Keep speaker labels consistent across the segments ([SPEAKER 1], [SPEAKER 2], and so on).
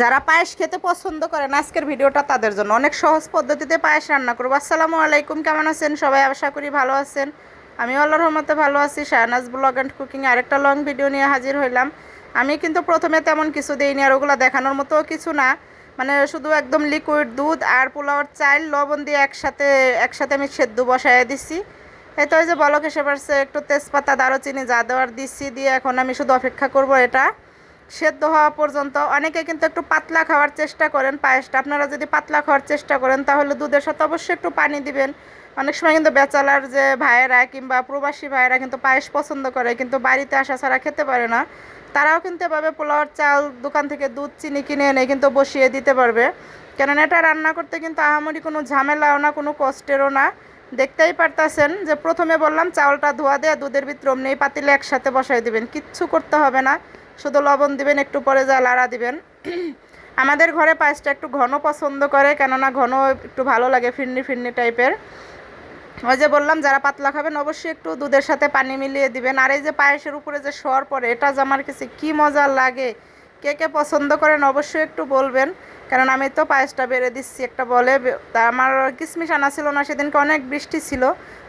[SPEAKER 1] যারা পায়েস খেতে পছন্দ করেন, আজকের ভিডিওটা তাদের জন্য। অনেক সহজ পদ্ধতিতে পায়েস রান্না করব। আসসালামু আলাইকুম, কেমন আছেন? সবাই আশা করি ভালো আছেন। আমি আল্লাহর রহমতে ভালো আছি। শাহনাজ ব্লগ অ্যান্ড কুকিং আরেকটা লং ভিডিও নিয়ে হাজির হইলাম। আমি কিন্তু প্রথমে তেমন কিছু দিইনি আর ওগুলো দেখানোর মতো কিছু না। মানে শুধু একদম লিকুইড দুধ আর পোলাওয়ার চাল লবণ দিয়ে একসাথে একসাথে আমি সেদ্ধ বসায় দিছি। এই তো ওই যে বলক এসে পারছে একটু তেজপাতা, দারুচিনি, যা দেওয়ার দিচ্ছি দিয়ে এখন আমি শুধু অপেক্ষা করব এটা। সেদ্ধ হওয়া পর্যন্ত অনেকে কিন্তু একটু পাতলা খাওয়ার চেষ্টা করেন পায়েসটা। আপনারা যদি পাতলা খাওয়ার চেষ্টা করেন, তাহলে দুধের সাথে অবশ্যই একটু পানি দিবেন। অনেক সময় কিন্তু বেচালার যে ভাইয়েরা কিংবা প্রবাসী ভাইয়েরা কিন্তু পায়েস পছন্দ করে, কিন্তু বাড়িতে আসা ছাড়া খেতে পারে না। তারাও কিন্তু এভাবে পোলাওয়ার চাল, দোকান থেকে দুধ, চিনি কিনে এনে কিন্তু বসিয়ে দিতে পারবে। কেননা এটা রান্না করতে কিন্তু আহামরি কোনো ঝামেলাও না, কোনো কষ্টেরও না। দেখতেই পারতাছেন যে প্রথমে বললাম চাউলটা ধোয়া দেয়া, দুধের ভিতর অমনি পাতিলে একসাথে বসাই দিবেন। কিচ্ছু করতে হবে না। শুধু লবণ দিবেন, একটু পরে যা লাড়া দিবেন। আমাদের ঘরে পায়েসটা একটু ঘন পছন্দ করে, কেননা ঘন একটু ভালো লাগে, ফিরনি ফিরনি টাইপের। ওই যে বললাম, যারা পাতলা খাবেন, অবশ্যই একটু দুধের সাথে পানি মিলিয়ে দিবেন। আর এই যে পায়েসের উপরে যে সর পড়ে, এটা যে আমার কাছে কী মজা লাগে, কে কে পছন্দ করেন অবশ্যই একটু বলবেন। কারণ আমি তো পায়েসটা বেড়ে দিচ্ছি, একটা বলে তা আমার কিসমিস আনা ছিল না, সেদিনকে অনেক বৃষ্টি ছিল।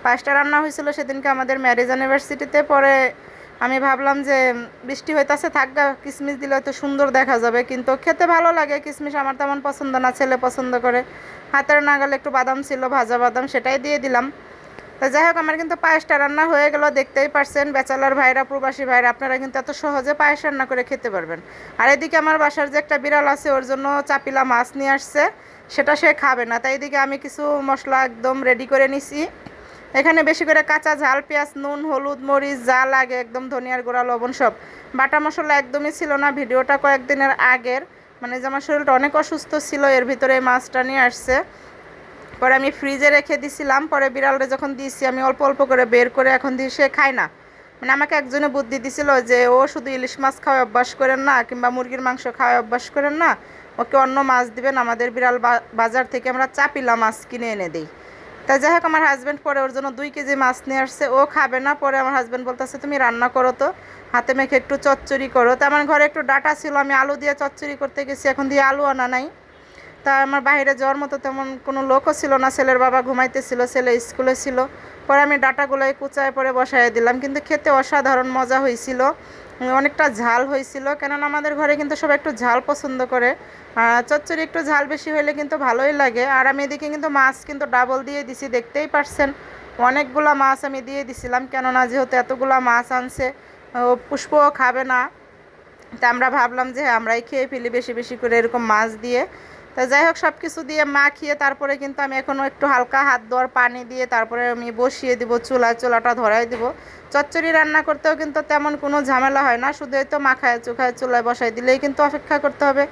[SPEAKER 1] পায়েসটা রান্না হয়েছিল, সেদিনকে আমাদের ম্যারেজ ইউনিভার্সিটিতে পরে আমি ভাবলাম যে বৃষ্টি হইতাছে, থাকগা, কিসমিস দিলে হয়তো সুন্দর দেখা যাবে, কিন্তু খেতে ভালো লাগে, কিসমিস আমার তেমন পছন্দ না, ছেলে পছন্দ করে। হাতের নাগালে একটু বাদাম ছিল, ভাজা বাদাম সেটাই দিয়ে দিলাম। তো যাই হোক, আমার কিন্তু পায়েসটা রান্না হয়ে গেল, দেখতেই পারছেন বেচালার ভাইরা, প্রবাসী ভাইরা, আপনারা কিন্তু এত সহজে পায়েস রান্না করে খেতে পারবেন। আর এদিকে আমার বাসার যে একটা বিড়াল আছে, ওর জন্য চাপিলা মাছ নিয়ে আসছে, সেটা সে খাবে না, তাই এদিকে আমি কিছু মশলা একদম রেডি করে নিছি। এখানে বেশি করে কাঁচা ঝাল, পেঁয়াজ, নুন, হলুদ, মরিচ, যা লাগে, একদম ধনিয়ার গুঁড়া, লবণ সব। বাটা মশলা একদমই ছিল না, ভিডিওটা কয়েকদিনের আগের। মানে যে আমার শরীরটা অনেক অসুস্থ ছিল, এর ভিতরে এই মাছটা নিয়ে আসছে। পরে আমি ফ্রিজে রেখে দিছিলাম, পরে বিড়ালটা যখন দিয়েছি, আমি অল্প অল্প করে বের করে এখন দিয়ে সে খায় না। মানে আমাকে একজনে বুদ্ধি দিছিল যে, ও শুধু ইলিশ মাছ খাওয়া অভ্যাস করেন না, কিংবা মুরগির মাংস খাওয়া অভ্যাস করেন না। ওকে অন্য মাছ দিবেন, আমাদের বিড়াল বাজার থেকে আমরা চাপিলা মাছ কিনে এনে দিই। তা যাই হোক, আমার হাজব্যান্ড পরে ওর জন্য দুই কেজি মাছ নিয়ে আসছে। ও খাবে না, পরে আমার হাজব্যান্ড বলতেছে, তুমি রান্না করো তো। হাতে মেখে একটু চচ্চড়ি করো। তা আমার ঘরে একটু ডাটা ছিল, আমি আলু দিয়ে চচ্চড়ি করতে গেছি, এখন দিয়ে আলু আনা নাই। তা আমার বাইরে যাওয়ার মতো তেমন কোনো লোকও ছিল না, ছেলের বাবা ঘুমাইতেছিল, ছেলে স্কুলে ছিল। পরে আমি ডাটাগুলোই কুচায় পরে বসাই দিলাম, কিন্তু খেতে অসাধারণ মজা হয়েছিল অনেকটা ঝাল হয়েছিল, কেননা আমাদের ঘরে কিন্তু সবাই একটু ঝাল পছন্দ করে। চচ্চড়ি একটু ঝাল বেশি হলে কিন্তু ভালোই লাগে। আর আমি এদিকে কিন্তু মাছ কিন্তু ডাবল দিয়ে দিছি, দেখতেই পারছেন। অনেকগুলা মাছ আমি দিয়ে দিছিলাম, কেননা যেহেতু এতগুলা মাছ আনছে পুষ্পও খাবে না। তা আমরা ভাবলাম যে আমরাই খেয়ে ফেলি বেশি বেশি করে এরকম মাছ দিয়ে। তা যাই হোক সব কিছু দিয়ে মাখিয়ে তারপরে কিন্তু আমি এখনও একটু হালকা হাত ধোয়ার পানি দিয়ে তারপরে আমি বসিয়ে দিব, চুলায় চুলাটা ধরাই দিব। চচ্চড়ি রান্না করতেও কিন্তু তেমন কোনো ঝামেলা হয় না, শুধু তো মাখায় চুখায় চুলায় বসাই দিলেই কিন্তু অপেক্ষা করতে হবে।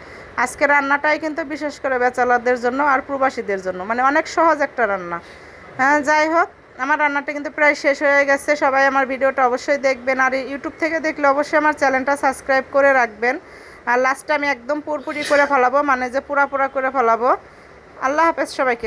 [SPEAKER 1] আজকে রান্নাটাই কিন্তু বিশেষ করে বেচালাদের জন্য আর প্রবাসীদের জন্য মানে অনেক সহজ একটা রান্না। হ্যাঁ যাই হোক, আমার রান্নাটা কিন্তু প্রায় শেষ হয়ে গেছে, সবাই আমার ভিডিওটা অবশ্যই দেখবেন। আর ইউটিউব থেকে দেখলে অবশ্যই আমার চ্যানেলটা সাবস্ক্রাইব করে রাখবেন। আর লাস্টে আমি একদম পুরপুরি করে ফেলাবো মানে যে পুরা পুরা করে ফেলাবো। আল্লাহ হাফেজ সবাইকে।